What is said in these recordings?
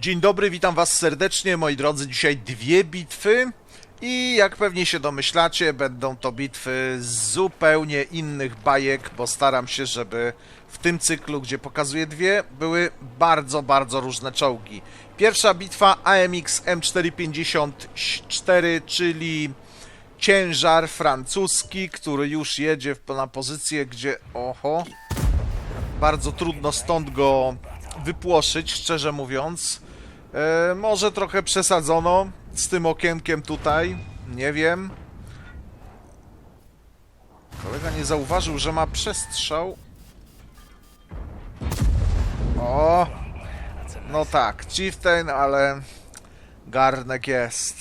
Dzień dobry, witam was serdecznie, moi drodzy. Dzisiaj dwie bitwy i jak pewnie się domyślacie, będą to bitwy z zupełnie innych bajek, bo staram się, żeby w tym cyklu, gdzie pokazuję dwie, były bardzo, bardzo różne czołgi. Pierwsza bitwa AMX M454, czyli ciężar francuski, który już jedzie na pozycję, gdzie... Oho, bardzo trudno stąd go wypłoszyć, szczerze mówiąc. E, może trochę przesadzono z tym okienkiem tutaj, nie wiem. Kolega nie zauważył, że ma przestrzał. O! No tak, Chieftain, ale garnek jest.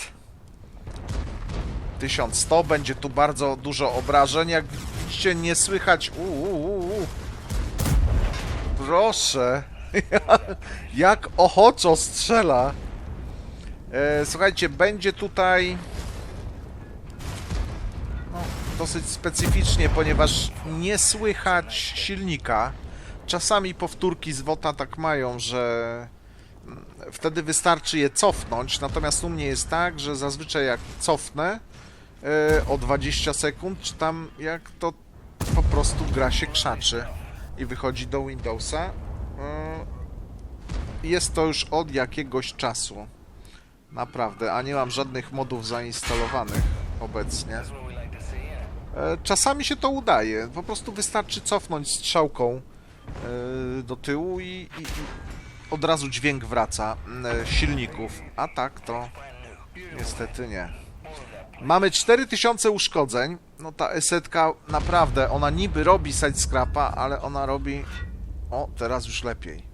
1100, będzie tu bardzo dużo obrażeń. Jak widzicie, nie słychać... Uuu, Proszę. Jak ochoczo strzela. E, słuchajcie, będzie tutaj no, dosyć specyficznie, ponieważ nie słychać silnika. Czasami powtórki z WOTA tak mają, że mm, wtedy wystarczy je cofnąć, natomiast u mnie jest tak, że zazwyczaj jak cofnę e, o 20 sekund, czy tam jak to po prostu gra się krzaczy i wychodzi do Windowsa. E, Jest to już od jakiegoś czasu. Naprawdę, a nie mam żadnych modów zainstalowanych obecnie. E, Czasami się to udaje. Po prostu wystarczy cofnąć strzałką e, do tyłu i, i, i od razu dźwięk wraca e, silników. A tak to niestety nie. Mamy 4000 uszkodzeń. No ta esetka naprawdę, ona niby robi side scrapa, ale ona robi... O, teraz już lepiej.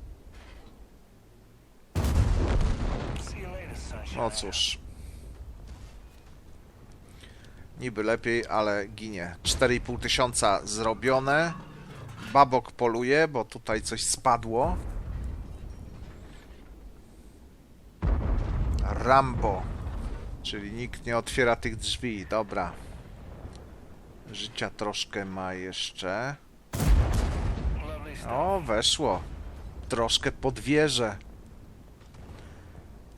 No cóż. Niby lepiej, ale ginie. 4,5 tysiąca zrobione. Babok poluje, bo tutaj coś spadło. Rambo. Czyli nikt nie otwiera tych drzwi. Dobra. Życia troszkę ma jeszcze. O, weszło. Troszkę pod wieżę.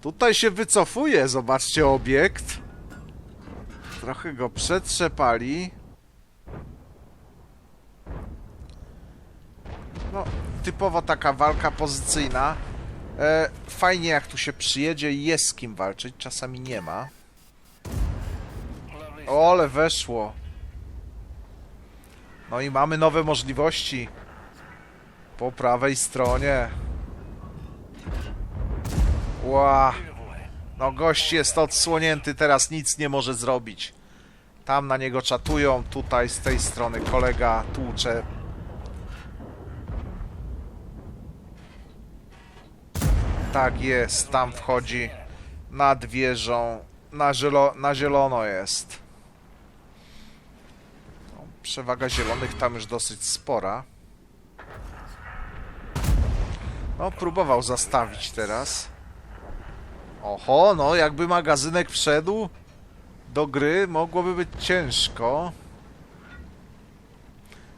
Tutaj się wycofuje, zobaczcie obiekt. Trochę go przetrzepali. No, typowo taka walka pozycyjna. E, fajnie jak tu się przyjedzie jest z kim walczyć, czasami nie ma. O, ale weszło. No i mamy nowe możliwości. Po prawej stronie. Ła. No gość jest odsłonięty, teraz nic nie może zrobić. Tam na niego czatują, tutaj z tej strony kolega tłucze. Tak jest, tam wchodzi nad wieżą. Na, zielo na zielono jest. No, przewaga zielonych tam już dosyć spora. No, próbował zastawić teraz. Oho, no jakby magazynek wszedł do gry, mogłoby być ciężko.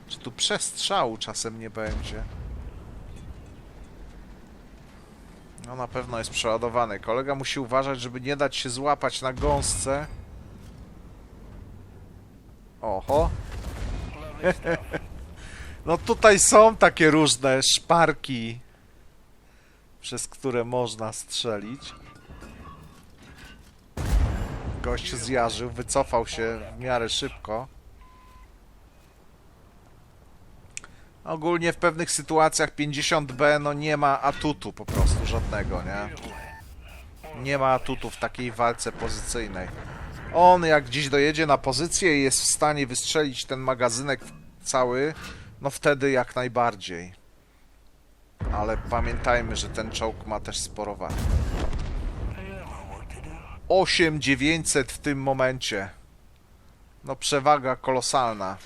Czy tu przestrzału czasem nie będzie? No na pewno jest przeładowany. Kolega musi uważać, żeby nie dać się złapać na gąsce. Oho. no tutaj są takie różne szparki, przez które można strzelić. Gość zjarzył, wycofał się w miarę szybko. Ogólnie w pewnych sytuacjach 50B no nie ma atutu po prostu żadnego, nie? Nie ma atutu w takiej walce pozycyjnej. On jak gdzieś dojedzie na pozycję i jest w stanie wystrzelić ten magazynek cały, no wtedy jak najbardziej. Ale pamiętajmy, że ten czołg ma też sporo wad. 8900 w tym momencie. No przewaga kolosalna.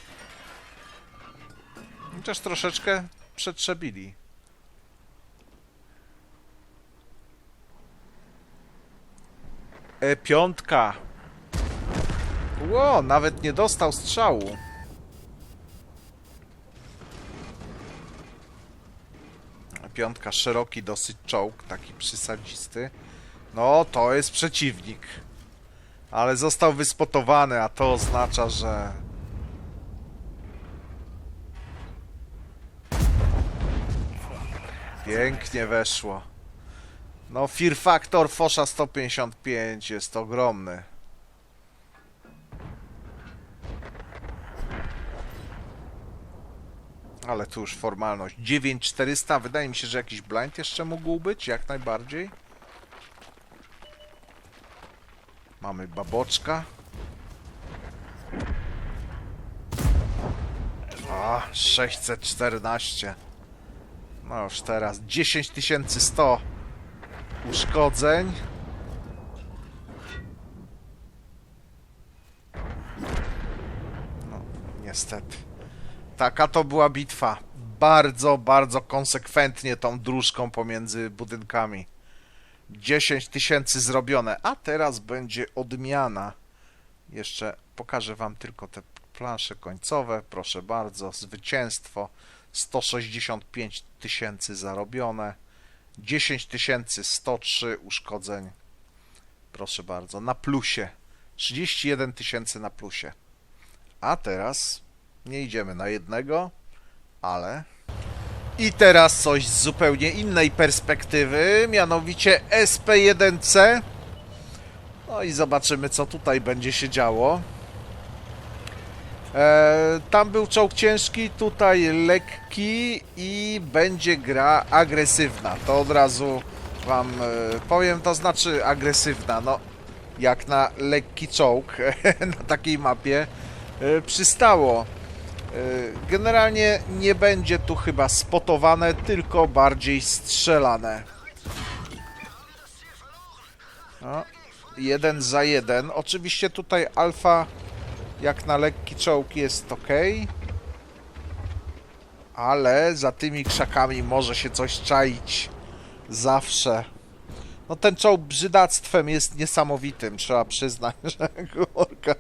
Chociaż troszeczkę przetrzebili. E piątka. Ło, nawet nie dostał strzału. 25, szeroki dosyć czołg, taki przysadzisty. No, to jest przeciwnik. Ale został wyspotowany, a to oznacza, że... Pięknie weszło. No, Fear Factor Fosza 155 jest ogromny. Ale tu już formalność. 9400, wydaje mi się, że jakiś blind jeszcze mógł być, jak najbardziej. Mamy baboczka. A, 614. No już teraz 10100 uszkodzeń. No, niestety. Taka to była bitwa. Bardzo, bardzo konsekwentnie tą dróżką pomiędzy budynkami. 10 tysięcy zrobione, a teraz będzie odmiana. Jeszcze pokażę wam tylko te plansze końcowe. Proszę bardzo, zwycięstwo. 165 tysięcy zarobione. 10 tysięcy 103 uszkodzeń. Proszę bardzo, na plusie. 31 tysięcy na plusie. A teraz nie idziemy na jednego, ale... I teraz coś z zupełnie innej perspektywy, mianowicie SP1C. No i zobaczymy, co tutaj będzie się działo. E, tam był czołg ciężki, tutaj lekki i będzie gra agresywna. To od razu wam e, powiem, to znaczy agresywna, no jak na lekki czołg na takiej mapie e, przystało. E, Generalnie nie będzie tu chyba spotowane, tylko bardziej strzelane. No, jeden za jeden. Oczywiście tutaj alfa jak na lekki czołg jest ok. Ale za tymi krzakami może się coś czaić. Zawsze. No ten czołg brzydactwem jest niesamowitym, trzeba przyznać, że górka.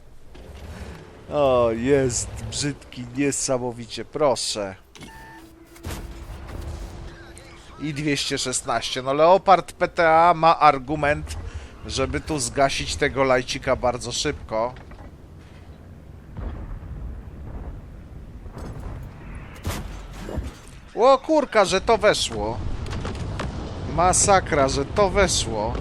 O, jest brzydki, niesamowicie, proszę. I 216. No Leopard PTA ma argument, żeby tu zgasić tego lajcika bardzo szybko. O kurka, że to weszło. Masakra, że to weszło.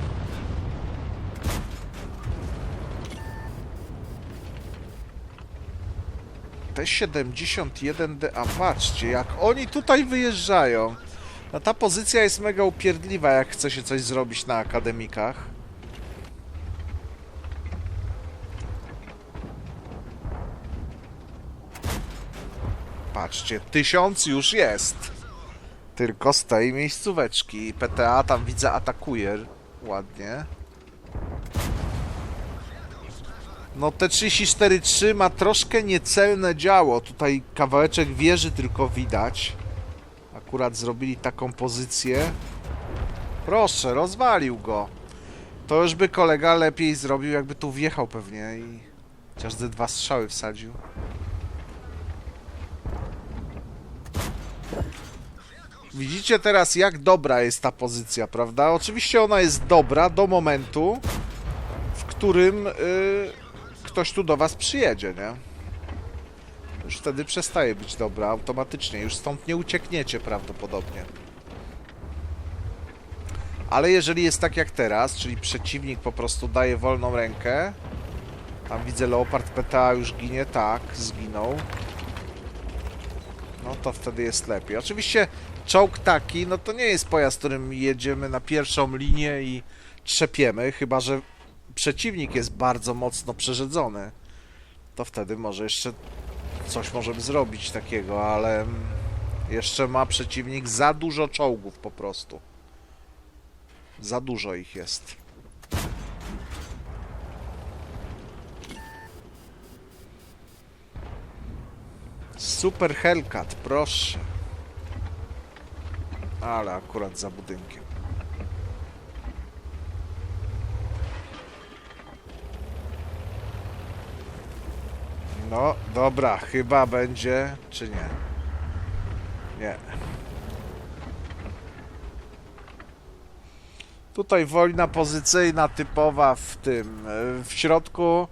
T71D, a patrzcie, jak oni tutaj wyjeżdżają. No ta pozycja jest mega upierdliwa, jak chce się coś zrobić na akademikach. Patrzcie, tysiąc już jest. Tylko z tej miejscóweczki. PTA tam widzę atakuje ładnie. No te 34.3 ma troszkę niecelne działo. Tutaj kawałeczek wieży tylko widać. Akurat zrobili taką pozycję. Proszę, rozwalił go. To już by kolega lepiej zrobił, jakby tu wjechał pewnie i chociaż ze dwa strzały wsadził. Widzicie teraz, jak dobra jest ta pozycja, prawda? Oczywiście ona jest dobra do momentu, w którym y, ktoś tu do was przyjedzie, nie? Już wtedy przestaje być dobra automatycznie. Już stąd nie uciekniecie prawdopodobnie. Ale jeżeli jest tak jak teraz, czyli przeciwnik po prostu daje wolną rękę, tam widzę Leopard PTA już ginie, tak, zginął. No to wtedy jest lepiej. Oczywiście czołg taki, no to nie jest pojazd, którym jedziemy na pierwszą linię i trzepiemy, chyba że przeciwnik jest bardzo mocno przerzedzony. To wtedy może jeszcze coś możemy zrobić takiego, ale jeszcze ma przeciwnik za dużo czołgów po prostu. Za dużo ich jest. Super Hellcat, proszę. Ale akurat za budynkiem. No, dobra, chyba będzie, czy nie? Nie. Tutaj wojna pozycyjna typowa w tym, w środku.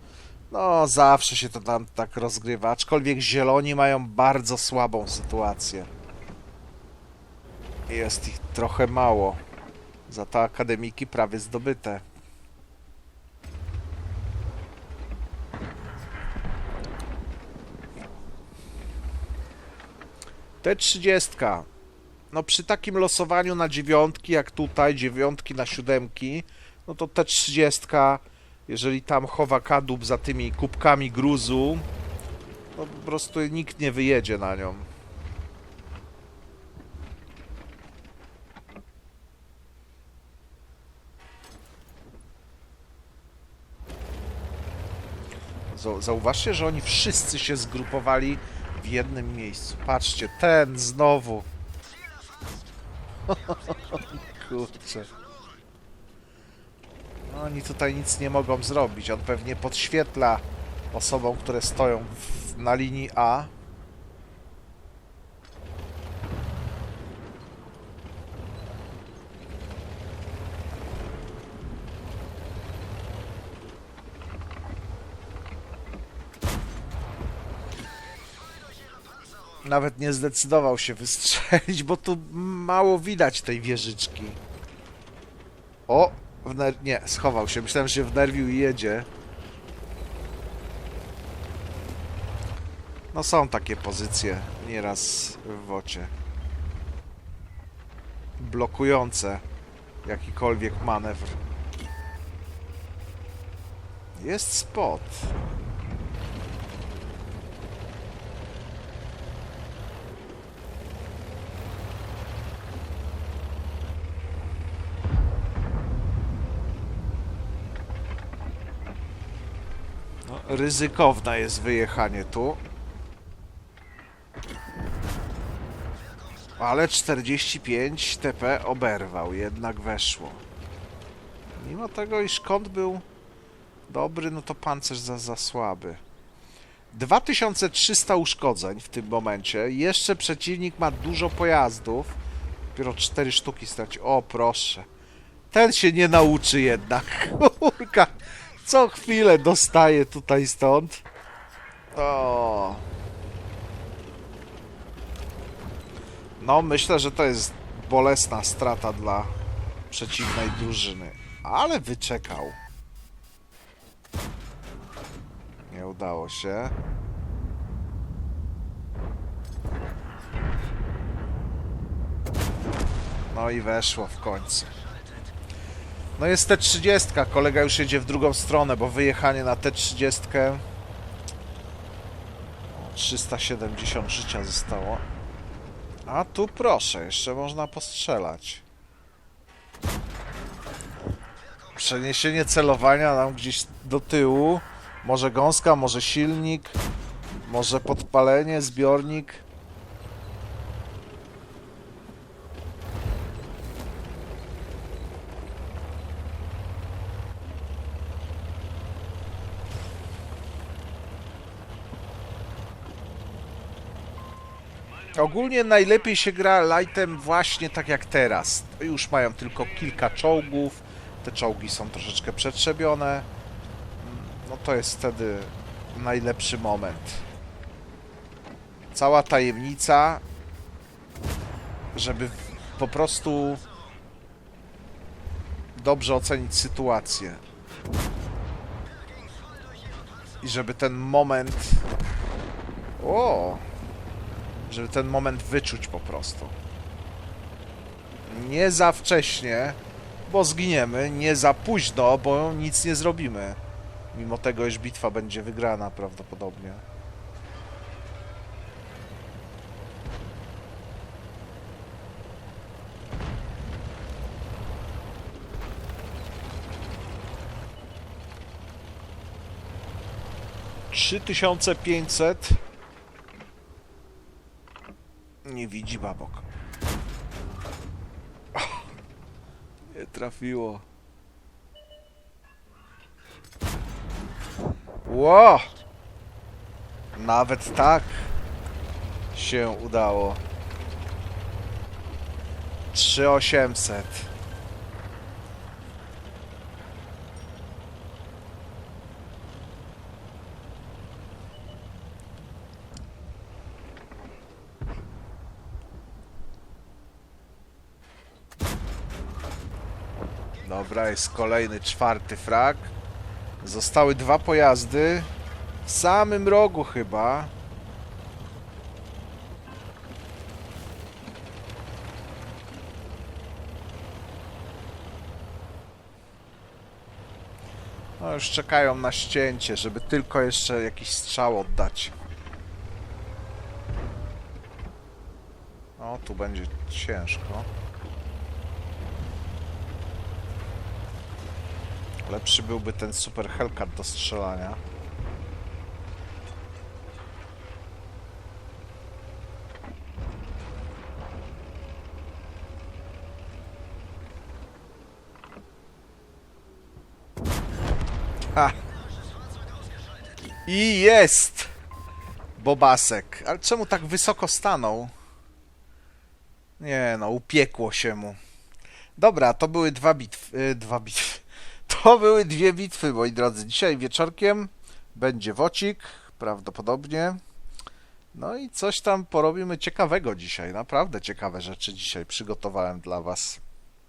No, zawsze się to tam tak rozgrywa. Aczkolwiek zieloni mają bardzo słabą sytuację. Jest ich trochę mało. Za to akademiki prawie zdobyte. T30. No przy takim losowaniu na dziewiątki, jak tutaj, dziewiątki na siódemki, no to T30, jeżeli tam chowa kadłub za tymi kubkami gruzu, to po prostu nikt nie wyjedzie na nią. Zau- Zauważcie, że oni wszyscy się zgrupowali w jednym miejscu. Patrzcie, ten znowu. Kurczę. No, Oni tutaj nic nie mogą zrobić. On pewnie podświetla osobom, które stoją w, na linii A. Nawet nie zdecydował się wystrzelić, bo tu mało widać tej wieżyczki. O! Wner... Nie, schował się. Myślałem, że się wnerwił i jedzie. No są takie pozycje nieraz w wocie. Blokujące jakikolwiek manewr. Jest spot. Ryzykowne jest wyjechanie tu. Ale 45 TP oberwał, jednak weszło. Mimo tego, iż kąt był dobry, no to pancerz za, za słaby. 2300 uszkodzeń w tym momencie. Jeszcze przeciwnik ma dużo pojazdów. Dopiero 4 sztuki straci. O, proszę. Ten się nie nauczy jednak. Kurka. Co chwilę dostaje tutaj stąd. O. No, myślę, że to jest bolesna strata dla przeciwnej drużyny. Ale wyczekał. Nie udało się. No i weszło w końcu. No jest T30, kolega już jedzie w drugą stronę, bo wyjechanie na T30 o, 370 życia zostało. A tu proszę, jeszcze można postrzelać. Przeniesienie celowania nam gdzieś do tyłu. Może gąska, może silnik, może podpalenie, zbiornik. Ogólnie najlepiej się gra lightem właśnie tak jak teraz. Już mają tylko kilka czołgów. Te czołgi są troszeczkę przetrzebione. No to jest wtedy najlepszy moment. Cała tajemnica, żeby po prostu dobrze ocenić sytuację. I żeby ten moment. O! Żeby ten moment wyczuć po prostu. Nie za wcześnie, bo zginiemy, nie za późno, bo nic nie zrobimy. Mimo tego, iż bitwa będzie wygrana prawdopodobnie. Trzy tysiące pięćset nie widzi babok. Nie trafiło. Ło! Nawet tak się udało. 3800. Dobra, jest kolejny czwarty frak. Zostały dwa pojazdy. W samym rogu chyba. No już czekają na ścięcie, żeby tylko jeszcze jakiś strzał oddać. O, tu będzie ciężko. Lepszy byłby ten super Hellcat do strzelania. I jest! Bobasek. Ale czemu tak wysoko stanął? Nie no, upiekło się mu. Dobra, to były dwa bitwy. y, Dwa bitwy. To były dwie bitwy, moi drodzy. Dzisiaj wieczorkiem będzie wocik, prawdopodobnie. No i coś tam porobimy ciekawego dzisiaj. Naprawdę ciekawe rzeczy dzisiaj przygotowałem dla Was.